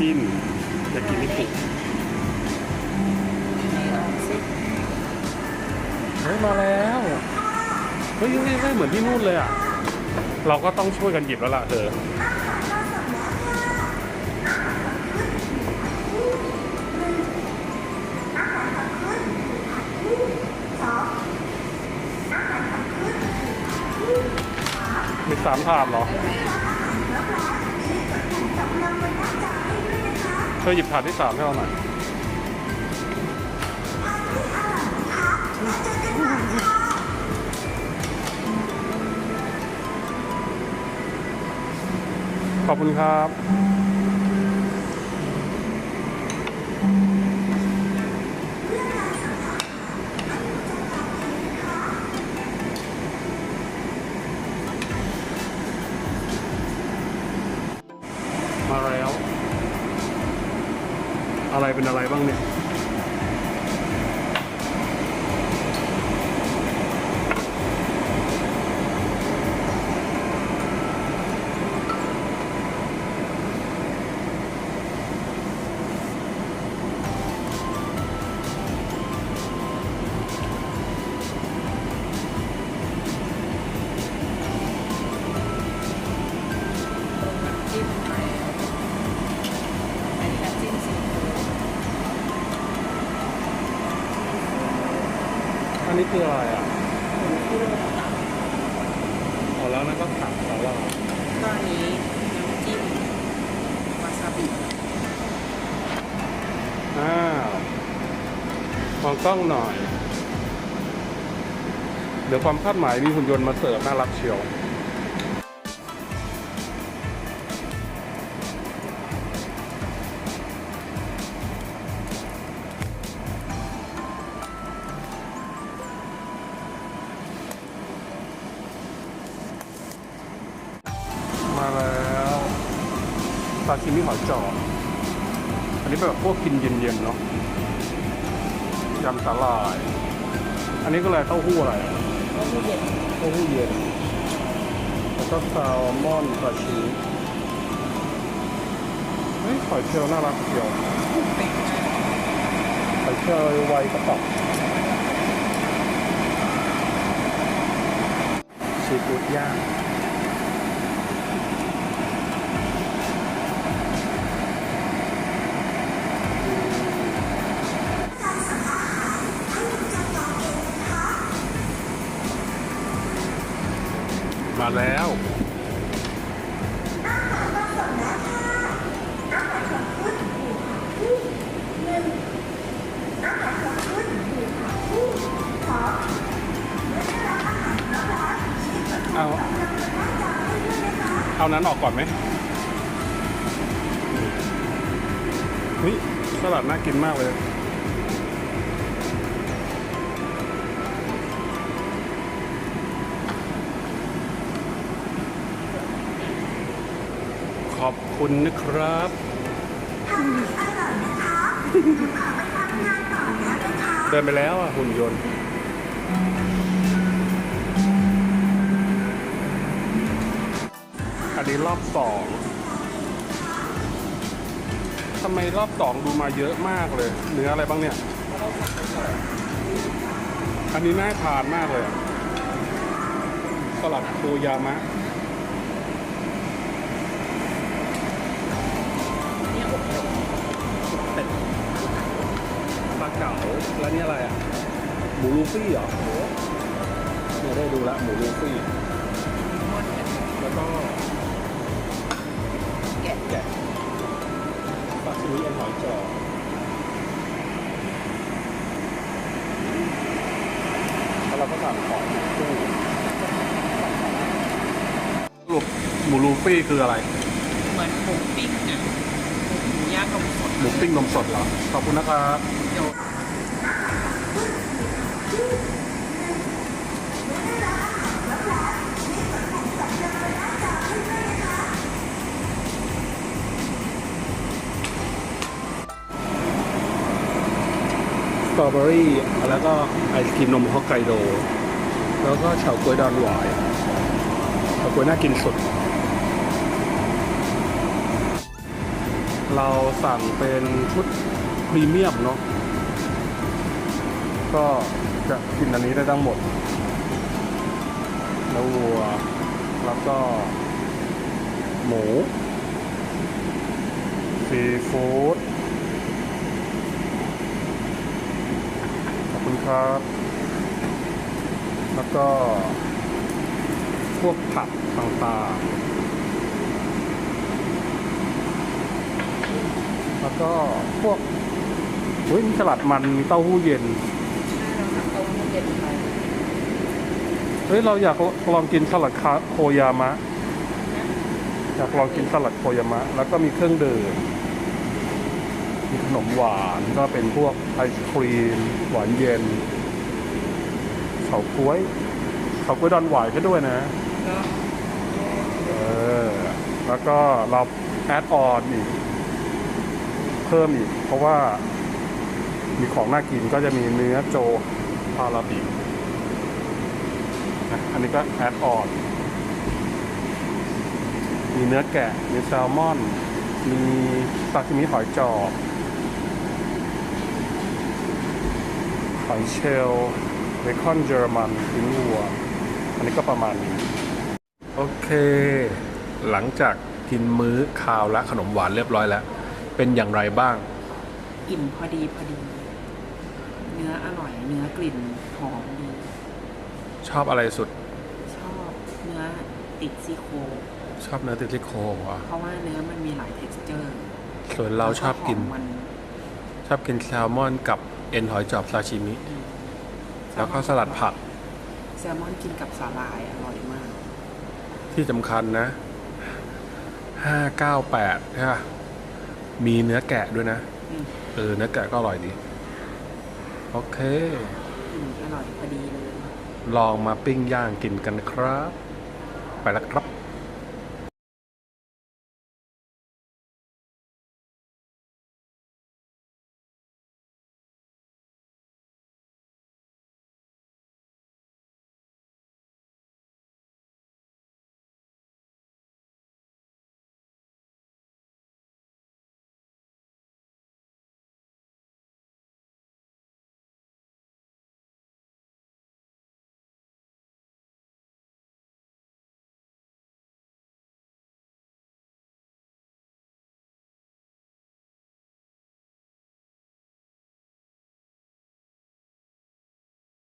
จิ้มยากินิคุเฮ้ยมาแล้วเฮ้ยง่ายๆเหมือนที่นู่นเลยอะ เราก็ต้องช่วยกันหยิบแล้วล่ะเธอมีสามถาดเหรอ เธอหยิบถาดที่สามให้เราหน่อยขอบคุณครับ อะไรเป็นอะไรบ้างเนี่ย นนี้คืออะไรอะอ๋อแล้วนั่นก็ผักแล้วว่าก็อันนี้น้ำจิ้มวาซาบิอ้าวมองกล้องหน่อย เดี๋ยวความคาดหมายมีหุ่นยนต์มาเสิร์ฟน่ารักเชียว ชิมิหอยจอบอันนี้เป็นแบบพวกกินเย็นๆเนาะยำสาหร่าย อันนี้ก็เลยเต้าหู้อะไรอะก็คือเย็นเต้าหู้เย็นแล้วก็แซลมอนซาชิมิเฮ้ยหอยเชลล์น่ารักเดียวเป็นหอยเชลล์ไวกระป๋องซีฟู้ดย่าง แล้ว เอา เอานั้นออกก่อนไหมเฮ้ยสลัดน่ากินมากเลย ขอบคุณนะครับเดินไปแล้วอะ หุ่นยนต์อันนี้รอบสองทำไมรอบสองดูมาเยอะมากเลย เนื้ออะไรบ้างเนี่ย อันนี้น่าทานมากเลยอะสลัดโอยามะ แล้วนี่อะไรอะ หมูลูฟี่เหรอโอ้เนี่ยได้ดูละหมูลูฟี่นวดกันแล้วก็แกะ แกะปลาซิมิอันหอยจอแล้วเราก็สั่งของซึ่งสรุปหมูลูฟี่คืออะไร เหมือนหมูปิ้งอะหมูย่างกับหมูสดหมูปิ้งนมสดเหรอ ขอบคุณนะครับ เดี๋ยว เบอรี่ แล้วก็ไอศครีมนมฮอกไกโด แล้วก็เฉาก๊วยดอนหวายเฉาก๊วยน่ากินสุด เราสั่งเป็นชุดพรีเมียมเนาะ ก็จะกินอันนี้ได้ทั้งหมดแล้ววัว แล้วก็ หมูซีฟู้ด ครับ แล้วก็ พวกผักต่างๆ แล้วก็พวกเฮ้ยมีสลัดมันมีเต้าหู้เย็น เฮ้ย เราอยากลองกินสลัดคาโคยามะ อยากลองกินสลัดโคยามะ แล้วก็มีเครื่องดื่ม มีขนมหวานก็เป็นพวกไอศครีม หวานเย็นเฉาก๊วยเฉาก๊วยดอนหวายก็ด้วยนะเออแล้วก็เราแอดออนอีกเพิ่มอีก เพราะว่ามีของน่ากินก็จะมีเนื้อโจพาราบินะอันนี้ก็แอดออนมีเนื้อแกะ มีแซลมอน มีซาซิมิหอยจอบ อยเชลล์เบคอนเยอรมันลิ้นวัว อันนี้ก็ประมาณนี้ โอเค หลังจากกินมื้อคาวและขนมหวานเรียบร้อยแล้ว เป็นอย่างไรบ้าง อิ่มพอดีพอดี เนื้ออร่อย เนื้อกลิ่นหอมดี ชอบอะไรสุด ชอบเนื้อติดซี่โครงชอบเนื้อติดซี่โครงเหรอเพราะว่าเนื้อมันมีหลาย texture ส่วนเราชอบกินแล้วหมมันชอบกินแซลมอนกับ เอ็นหอยจอบซาชิมิ แล้วก็สลัดผัก แซลมอนกินกับสาหร่ายอร่อยมาก ที่สำคัญนะห้าเก้าแปดใช่ปะมีเนื้อแกะด้วยนะ อืมเออ เนื้อแกะก็อร่อยดี โอเค อืมอร่อยพอดีเลย ลองมาปิ้งย่างกินกันครับ ไปแล้วครับ